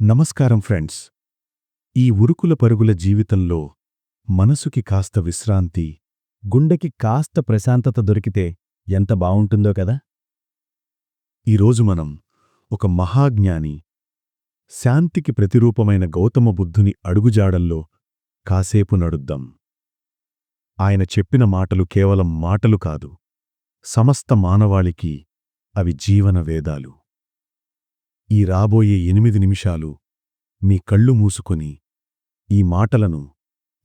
నమస్కారం ఫ్రెండ్స్. ఈ ఉరుకుల పరుగుల జీవితంలో మనసుకి కాస్త విశ్రాంతి గుండెకి కాస్త ప్రశాంతత దొరికితే ఎంత బావుంటుందో కదా? ఈరోజు మనం ఒక మహాజ్ఞాని శాంతికి ప్రతిరూపమైన గౌతమ బుద్ధుని అడుగుజాడల్లో కాసేపు నడుద్దాం. ఆయన చెప్పిన మాటలు కేవలం మాటలు కాదు సమస్త మానవాళికి అవి జీవన వేదాలు. ఈ రాబోయే ఎనిమిది నిమిషాలు మీ కళ్ళు మూసుకొని ఈ మాటలను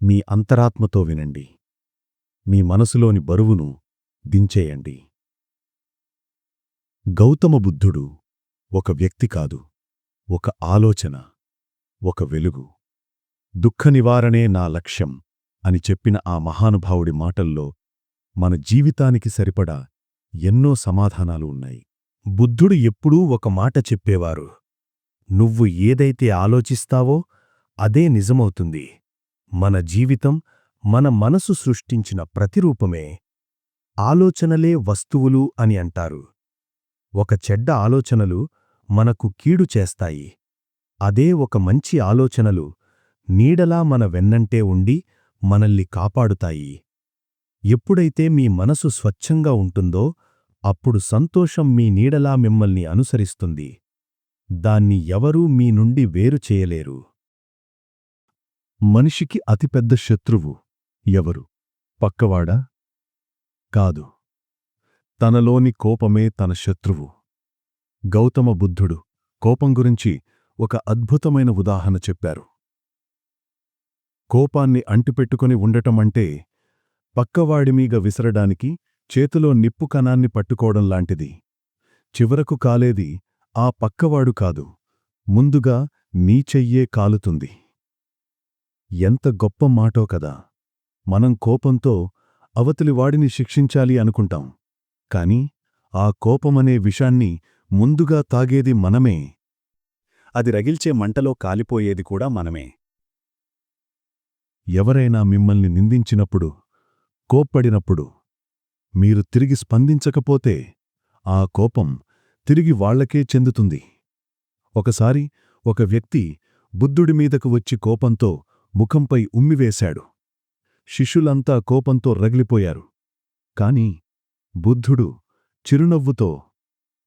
మీ అంతరాత్మతో వినండి. మీ మనసులోని బరువును దించేయండి. గౌతమ బుద్ధుడు ఒక వ్యక్తి కాదు ఒక ఆలోచన ఒక వెలుగు. దుఃఖ నివారణే నా లక్ష్యం అని చెప్పిన ఆ మహానుభావుడి మాటల్లో మన జీవితానికి సరిపడా ఎన్నో సమాధానాలు ఉన్నాయి. బుద్ధుడు ఎప్పుడూ ఒక మాట చెప్పేవారు. నువ్వు ఏదైతే ఆలోచిస్తావో అదే నిజమవుతుంది. మన జీవితం మన మనసు సృష్టించిన ప్రతిరూపమే ఆలోచనలే వస్తువులు అని అంటారు. ఒక చెడ్డ ఆలోచనలు మనకు కీడు చేస్తాయి. అదే ఒక మంచి ఆలోచనలు నీడలా మన వెన్నంటే ఉండి మనల్ని కాపాడుతాయి. ఎప్పుడైతే మీ మనసు స్వచ్ఛంగా ఉంటుందో అప్పుడు సంతోషం మీ నీడలా మిమ్మల్ని అనుసరిస్తుంది. దాన్ని ఎవరూ మీ నుండి వేరు చేయలేరు. మనిషికి అతిపెద్ద శత్రువు ఎవరు? పక్కవాడా? కాదు. తనలోని కోపమే తన శత్రువు. గౌతమ బుద్ధుడు కోపం గురించి ఒక అద్భుతమైన ఉదాహరణ చెప్పారు. కోపాన్ని అంటిపెట్టుకుని ఉండటమంటే పక్కవాడిమీగ విసరడానికి చేతిలో నిప్పు కణాన్ని పట్టుకోవడం లాంటిది. చివరకు కాలేది ఆ పక్కవాడు కాదు. ముందుగా నీ చెయ్యే కాలుతుంది. ఎంత గొప్ప మాటో కదా. మనం కోపంతో అవతలివాడిని శిక్షించాలి అనుకుంటాం. కాని ఆ కోపమనే విషాన్ని ముందుగా తాగేది మనమే. అది రగిల్చే మంటలో కాలిపోయేది కూడా మనమే. ఎవరైనా మిమ్మల్ని నిందించినప్పుడు కోప్పడినప్పుడు మీరు తిరిగి స్పందించకపోతే ఆ కోపం తిరిగి వాళ్ళకే చెందుతుంది. ఒకసారి ఒక వ్యక్తి బుద్ధుడి మీదకు వచ్చి కోపంతో ముఖంపై ఉమ్మివేశాడు. శిష్యులంతా కోపంతో రగిలిపోయారు. కాని బుద్ధుడు చిరునవ్వుతో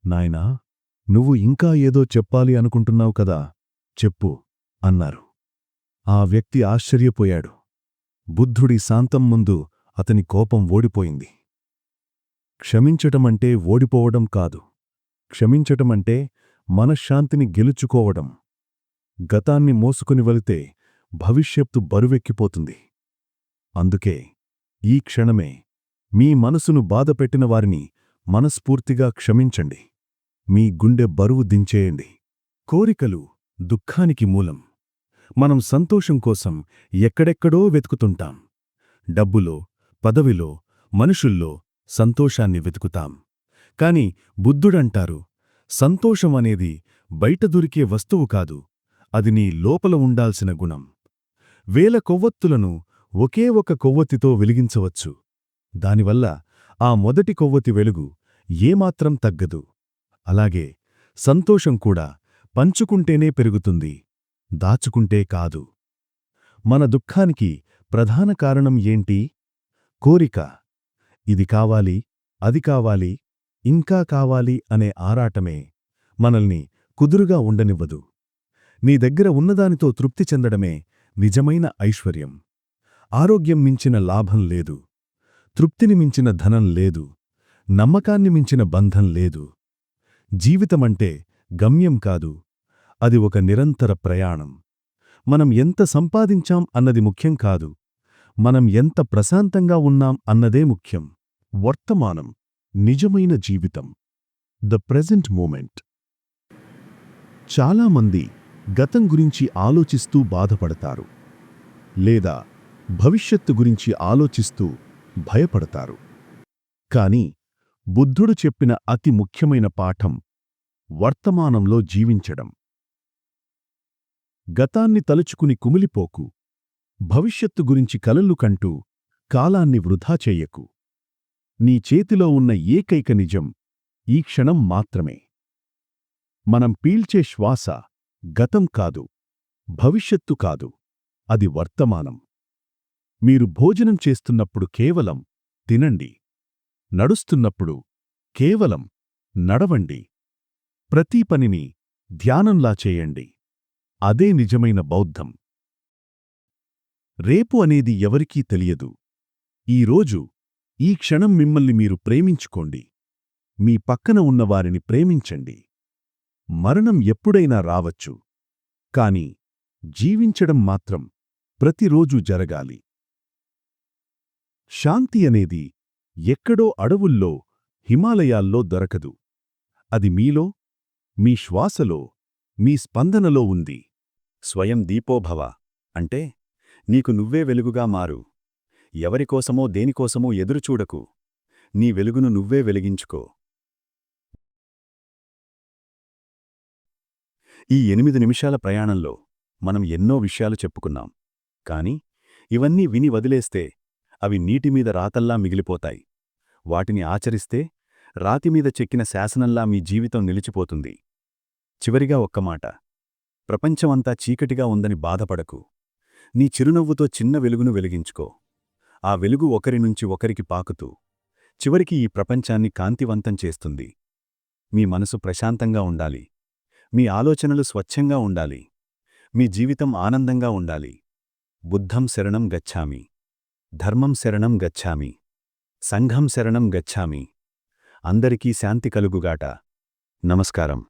నాయనా నువ్వు ఇంకా ఏదో చెప్పాలి అనుకుంటున్నావు కదా చెప్పు అన్నారు. ఆ వ్యక్తి ఆశ్చర్యపోయాడు. బుద్ధుడి శాంతం ముందు అతని కోపం ఓడిపోయింది. క్షమించటమంటే ఓడిపోవడం కాదు. క్షమించటమంటే మనశ్శాంతిని గెలుచుకోవడం. గతాన్ని మోసుకుని వెళితే భవిష్యత్తు బరువెక్కిపోతుంది. అందుకే ఈ క్షణమే మీ మనసును బాధపెట్టిన వారిని మనస్ఫూర్తిగా క్షమించండి. మీ గుండె బరువు దించేయండి. కోరికలు దుఃఖానికి మూలం. మనం సంతోషం కోసం ఎక్కడెక్కడో వెతుకుతుంటాం. డబ్బులో పదవిలో మనుషుల్లో సంతోషాన్ని వెతుకుతాం. కాని బుద్ధుడంటారు సంతోషం అనేది బయట దొరికే వస్తువు కాదు అది నీ లోపల ఉండాల్సిన గుణం. వేల కొవ్వొత్తులను ఒకే ఒక కొవ్వొత్తితో వెలిగించవచ్చు. దానివల్ల ఆ మొదటి కొవ్వొత్తి వెలుగు ఏమాత్రం తగ్గదు. అలాగే సంతోషం కూడా పంచుకుంటేనే పెరుగుతుంది దాచుకుంటే కాదు. మన దుఃఖానికి ప్రధాన కారణం ఏంటి? కోరిక. ఇది కావాలి అది కావాలి ఇంకా కావాలి అనే ఆరాటమే మనల్ని కుదురుగా ఉండనివ్వదు. నీ దగ్గర ఉన్నదానితో తృప్తి చెందడమే నిజమైన ఐశ్వర్యం. ఆరోగ్యం మించిన లాభం లేదు. తృప్తిని మించిన ధనం లేదు. నమ్మకాన్ని మించిన బంధం లేదు. జీవితమంటే గమ్యం కాదు. అది ఒక నిరంతర ప్రయాణం. మనం ఎంత సంపాదించాం అన్నది ముఖ్యం కాదు. మనం ఎంత ప్రశాంతంగా ఉన్నాం అన్నదే ముఖ్యం. వర్తమానం నిజమైన జీవితం. The present moment. చాలామంది గతం గురించి ఆలోచిస్తూ బాధపడతారు. లేదా భవిష్యత్తు గురించి ఆలోచిస్తూ భయపడతారు. కాని బుద్ధుడు చెప్పిన అతి ముఖ్యమైన పాఠం వర్తమానంలో జీవించడం. గతాన్ని తలుచుకుని కుమిలిపోకు. భవిష్యత్తు గురించి కలలు కంటూ కాలాన్ని వృధా చెయ్యకు నీ చేతిలో ఉన్న ఏకైక నిజం ఈ క్షణం మాత్రమే. మనం పీల్చే శ్వాస గతం కాదు భవిష్యత్తు కాదు అది వర్తమానం. మీరు భోజనం చేస్తున్నప్పుడు కేవలం తినండి నడుస్తున్నప్పుడు కేవలం నడవండి. ప్రతి పనిని ధ్యానంలా చేయండి అదే నిజమైన బౌద్ధం. రేపు అనేది ఎవరికీ తెలియదు. ఈరోజు ఈ క్షణం మిమ్మల్ని మీరు ప్రేమించుకోండి. మీ పక్కన ఉన్నవారిని ప్రేమించండి. మరణం ఎప్పుడైనా రావచ్చు. కాని జీవించడం మాత్రం ప్రతిరోజూ జరగాలి. శాంతి అనేది ఎక్కడో అడవుల్లో హిమాలయాల్లో దొరకదు. అది మీలో మీ శ్వాసలో మీ స్పందనలో ఉంది. స్వయం దీపోభవ. అంటే నీకు నువ్వే వెలుగుగా మారు. ఎవరికోసమో దేనికోసమో ఎదురుచూడకు నీ వెలుగును నువ్వే వెలిగించుకో. ఈ ఎనిమిది నిమిషాల ప్రయాణంలో మనం ఎన్నో విషయాలు చెప్పుకున్నాం. కాని ఇవన్నీ విని వదిలేస్తే అవి నీటిమీద రాతల్లా మిగిలిపోతాయి. వాటిని ఆచరిస్తే రాతిమీద చెక్కిన శాసనంలా మీ జీవితం నిలిచిపోతుంది. చివరిగా ఒక్క మాట. ప్రపంచమంతా చీకటిగా ఉందని బాధపడకు. నీ చిరునవ్వుతో చిన్న వెలుగును వెలిగించుకో. ఆ వెలుగు ఒకరి నుంచి ఒకరికి పాకుతూ చివరికి ఈ ప్రపంచాన్ని కాంతివంతం చేస్తుంది. మీ మనసు ప్రశాంతంగా ఉండాలి. మీ ఆలోచనలు స్వచ్ఛంగా ఉండాలి. మీ జీవితం ఆనందంగా ఉండాలి. బుద్ధం శరణం గచ్ఛామి ధర్మం శరణం గచ్చామి. సంఘం శరణం గచ్ఛామి అందరికీ శాంతి కలుగుగాట. నమస్కారం.